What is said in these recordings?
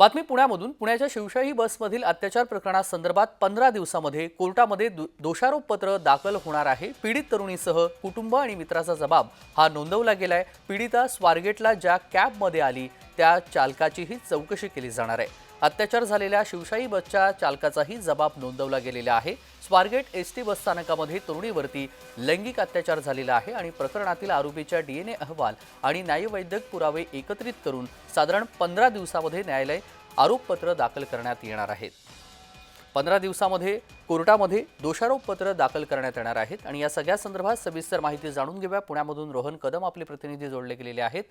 बातमी पुण्यामधून. पुण्याच्या शिवशाही बसमधील अत्याचार प्रकरणासंदर्भात पंधरा दिवसामध्ये कोर्टामध्ये दो- दोषारोपपत्र दाखल होणार आहे. पीडित तरुणीसह कुटुंब आणि मित्राचा जबाब हा नोंदवला गेलाय. पीडिता स्वारगेटला ज्या कॅबमध्ये आली त्या चालकाचीही चौकशी केली जाणार आहे. अत्याचार झालेल्या शिवशाही बसच्या चालकाचाही जबाब नोंदवला गेलेला आहे. स्वारगेट एस टी बसस्थानकामध्ये तरुणीवरती लैंगिक अत्याचार झालेला आहे आणि प्रकरणातील आरोपीच्या डी एन ए अहवाल आणि न्यायवैद्यक पुरावे एकत्रित करून साधारण पंधरा दिवसामध्ये न्यायालय आरोपपत्र दाखल करण्यात येणार आहेत पंधरा दिवसामध्ये कोर्टामध्ये दोषारोपपत्र दाखल करण्यात येणार आहेत. आणि या सगळ्या संदर्भात सविस्तर माहिती जाणून घेऊया. पुण्यामधून रोहन कदम आपले प्रतिनिधी जोडले गेलेले आहेत.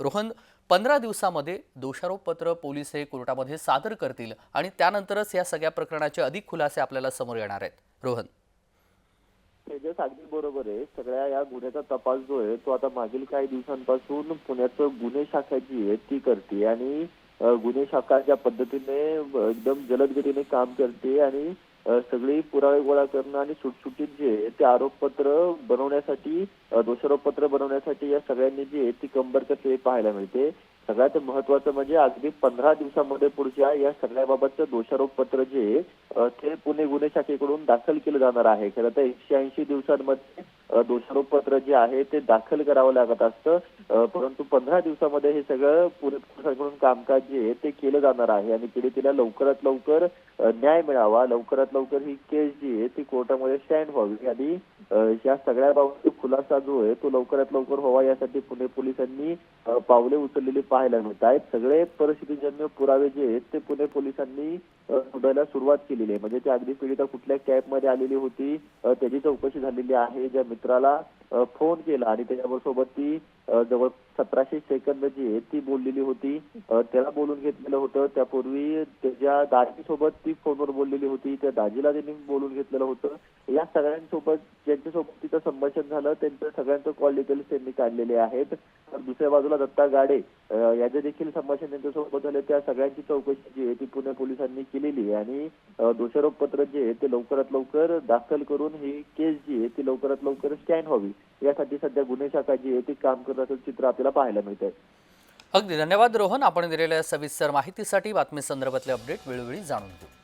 रोहन पंधरा दिवसामध्ये दोषारोपपत्र पोलीस हे कोर्टामध्ये सादर करतील आणि त्यानंतरच या सगळ्या प्रकरणाचे अधिक खुलासे आपल्याला समोर येणार आहेत. रोहन. तेजस अगदी बरोबर आहे. सगळ्या या गुन्ह्याचा तपास जो आहे तो आता मागील काही दिवसांपासून पुण्याचं गुन्हे शाखा जी आहे ती करते. आणि गुन्हे शाखा ज्या पद्धतीने एकदम जलद गतीने काम करते आणि सगळी पुरावे गोळा करणं आणि सुटसुटीत जे ते आरोपपत्र बनवण्यासाठी दोषारोपपत्र बनवण्यासाठी या सगळ्यांनी जे ती कंबर कसली पाहायला मिळते. सगळ्यात महत्वाचं म्हणजे अगदी पंधरा दिवसामध्ये पुढच्या या सगळ्याबाबतचं दोषारोपपत्र जे ते पुणे गुन्हे शाखेकडून दाखल केलं जाणार आहे. खरं तर एकशे ऐंशी दिवसांमध्ये दोषारोपपत्र जे आहे ते दाखल करावं लागत असतं. परंतु पंधरा दिवसामध्ये हे सगळं पुणे कामकाज जे आहे ते केलं जाणार आहे आणि पीडितेला लवकरात लवकर न्याय मिळावा. लवकरात लवकर ही केस जी आहे ती कोर्टामध्ये स्टँड व्हावी. आणि या सगळ्या बाबतीत खुलासा जो आहे तो लवकरात लवकर व्हावा यासाठी पुणे पोलिसांनी पावले उचललेली पाहायला मिळत आहेत. सगळे परिस्थितीजन्य पुरावे जे आहेत ते पुणे पोलिसांनी शोधायला सुरुवात केलेली आहे. म्हणजे ती अगदी पीडिता कुठल्या कॅबमध्ये आलेली होती त्याची चौकशी झालेली आहे. ज्या मित्राला फोन केला आणि त्याच्याबरोबर ती जवळ सतराशे सेकंद जी आहे ती बोललेली होती. त्याला बोलून घेतलेलं होतं. त्यापूर्वी त्याच्या दाजीसोबत ती फोनवर बोललेली होती. त्या दाजीला त्यांनी बोलून घेतलेलं होतं. या सगळ्यांसोबत ज्यांच्यासोबत तिचं संभाषण झालं त्यांचं सगळ्यांचं कॉल डिटेल्स त्यांनी काढलेले आहेत. तर दुसऱ्या बाजूला दत्ता गाडे अ, याचे देखील संभाषण त्यांच्यासोबत झालं. त्या सगळ्यांची चौकशी जी आहे ती पुणे पोलिसांनी केलेली आहे. आणि दोषारोपपत्र जे आहे ते लवकरात लवकर दाखल करून ही केस जी आहे ती लवकरात लवकर स्टँड व्हावी. यासाठी सध्या गुन्हे शाखा जी आहे ती काम करत असं चित्र आपल्याला पाहायला मिळत आहे अगदी धन्यवाद रोहन. आपण दिलेल्या सविस्तर माहितीसाठी बातमी संदर्भातले अपडेट वेळोवेळी जाणून घेऊ.